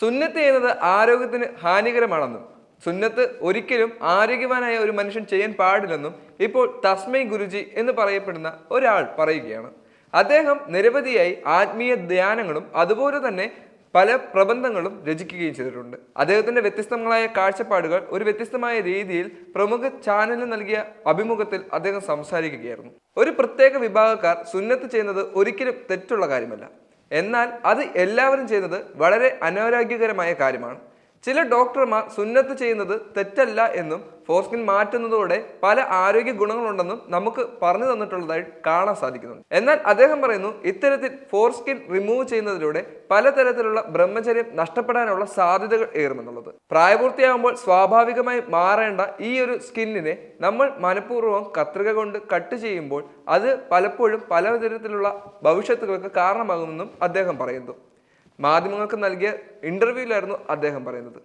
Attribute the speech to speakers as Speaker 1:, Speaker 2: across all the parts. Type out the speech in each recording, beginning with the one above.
Speaker 1: സുന്നത്ത് ചെയ്യുന്നത് ആരോഗ്യത്തിന് ഹാനികരമാണെന്നും സുന്നത്ത് ഒരിക്കലും ആരോഗ്യവാനായ ഒരു മനുഷ്യൻ ചെയ്യാൻ പാടില്ലെന്നും ഇപ്പോൾ തസ്മൈ ഗുരുജി എന്ന് പറയപ്പെടുന്ന ഒരാൾ പറയുകയാണ്. അദ്ദേഹം നിരവധിയായി ആത്മീയ ധ്യാനങ്ങളും അതുപോലെ തന്നെ പല പ്രബന്ധങ്ങളും രചിക്കുകയും ചെയ്തിട്ടുണ്ട്. അദ്ദേഹത്തിന്റെ വ്യത്യസ്തങ്ങളായ കാഴ്ചപ്പാടുകൾ ഒരു വ്യത്യസ്തമായ രീതിയിൽ പ്രമുഖ ചാനലിന് നൽകിയ അഭിമുഖത്തിൽ അദ്ദേഹം സംസാരിക്കുകയായിരുന്നു. ഒരു പ്രത്യേക വിഭാഗക്കാർ സുന്നത്ത് ചെയ്യുന്നത് ഒരിക്കലും തെറ്റുള്ള കാര്യമല്ല. എന്നാൽ അത് എല്ലാവരും ചെയ്യുന്നത് വളരെ അനാരോഗ്യകരമായ കാര്യമാണ്. ചില ഡോക്ടർമാർ സുന്നത്ത് ചെയ്യുന്നത് തെറ്റല്ല എന്നും ഫോസ്കിൻ മാറ്റുന്നതോടെ പല ആരോഗ്യ ഗുണങ്ങളുണ്ടെന്നും നമുക്ക് പറഞ്ഞു തന്നിട്ടുള്ളതായി കാണാൻ സാധിക്കുന്നുണ്ട്. എന്നാൽ അദ്ദേഹം പറയുന്നു ഇത്തരത്തിൽ ഫോർസ്കിൻ റിമൂവ് ചെയ്യുന്നതിലൂടെ പലതരത്തിലുള്ള ബ്രഹ്മചര്യം നഷ്ടപ്പെടാനുള്ള സാധ്യതകൾ ഏറുമെന്നുള്ളത്. പ്രായപൂർത്തിയാകുമ്പോൾ സ്വാഭാവികമായി മാറേണ്ട ഈ ഒരു സ്കിന്നിനെ നമ്മൾ മനഃപൂർവം കത്രിക കൊണ്ട് കട്ട് ചെയ്യുമ്പോൾ അത് പലപ്പോഴും പലതരത്തിലുള്ള ഭവിഷ്യത്തുകൾക്ക് കാരണമാകുമെന്നും അദ്ദേഹം പറയുന്നു. മാധ്യമങ്ങൾക്ക് നൽകിയ ഇന്റർവ്യൂവിലായിരുന്നു അദ്ദേഹം പറയുന്നത്.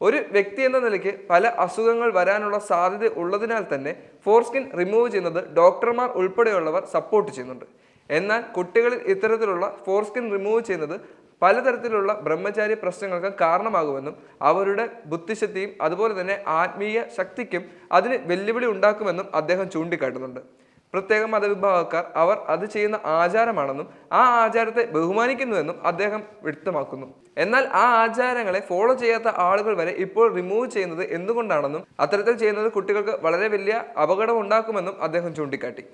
Speaker 1: ഒരു വ്യക്തി എന്ന നിലയ്ക്ക് പല അസുഖങ്ങൾ വരാനുള്ള സാധ്യത ഉള്ളതിനാൽ തന്നെ ഫോർസ്കിൻ റിമൂവ് ചെയ്യുന്നത് ഡോക്ടർമാർ ഉൾപ്പെടെയുള്ളവർ സപ്പോർട്ട് ചെയ്യുന്നുണ്ട്. എന്നാൽ കുട്ടികളിൽ ഇത്തരത്തിലുള്ള ഫോർസ്കിൻ റിമൂവ് ചെയ്യുന്നത് പലതരത്തിലുള്ള ബ്രഹ്മചാരി പ്രശ്നങ്ങൾക്ക് കാരണമാകുമെന്നും അവരുടെ ബുദ്ധിശക്തിയും അതുപോലെ തന്നെ ആത്മീയ ശക്തിക്കും അതിന് വെല്ലുവിളി ഉണ്ടാക്കുമെന്നും അദ്ദേഹം ചൂണ്ടിക്കാട്ടുന്നുണ്ട്. പ്രത്യേക മതവിഭാഗക്കാർ അവർ അത് ചെയ്യുന്ന ആചാരമാണെന്നും ആ ആചാരത്തെ ബഹുമാനിക്കുന്നുവെന്നും അദ്ദേഹം വ്യക്തമാക്കുന്നു. എന്നാൽ ആ ആചാരങ്ങളെ ഫോളോ ചെയ്യാത്ത ആളുകൾ വരെ ഇപ്പോൾ റിമൂവ് ചെയ്യുന്നത് എന്തുകൊണ്ടാണെന്നും അത്തരത്തിൽ ചെയ്യുന്നത് കുട്ടികൾക്ക് വളരെ വലിയ അപകടം ഉണ്ടാക്കുമെന്നും അദ്ദേഹം ചൂണ്ടിക്കാട്ടി.